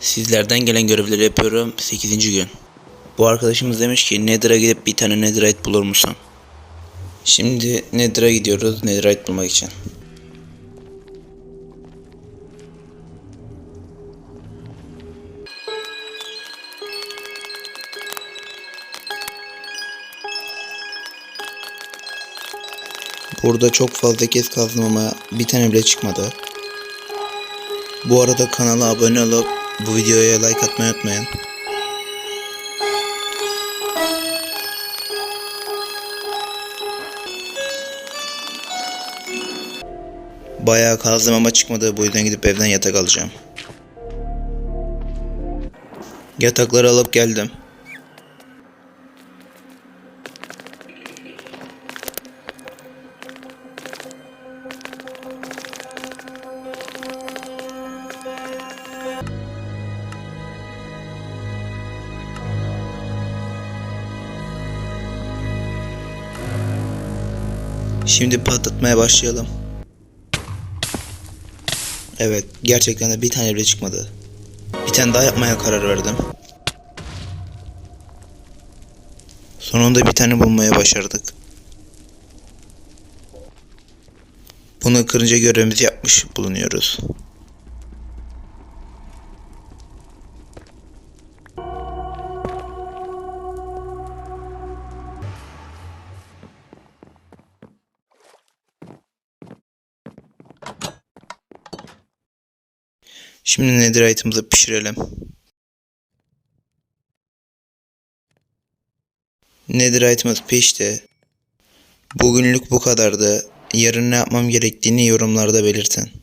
Sizlerden gelen görevleri yapıyorum 8. gün. Bu arkadaşımız demiş ki Nether'a gidip bir tane Netherite bulur musun? Şimdi Nether'a gidiyoruz Netherite bulmak için. Burada çok fazla kez kazdım ama bir tane bile çıkmadı. Bu arada kanala abone olup bu videoya like atmayı unutmayın. Bayağı kazdım ama çıkmadı. Bu yüzden gidip evden yatak alacağım. Yatakları alıp geldim. Şimdi patlatmaya başlayalım. Evet, gerçekten de bir tane bile çıkmadı. Bir tane daha yapmaya karar verdim. Sonunda bir tane bulmaya başardık. Bunu kırınca görevimizi yapmış bulunuyoruz. Şimdi netherite'ımızı pişirelim. Netherite'ımız pişti. Bugünlük bu kadardı. Yarın ne yapmam gerektiğini yorumlarda belirtin.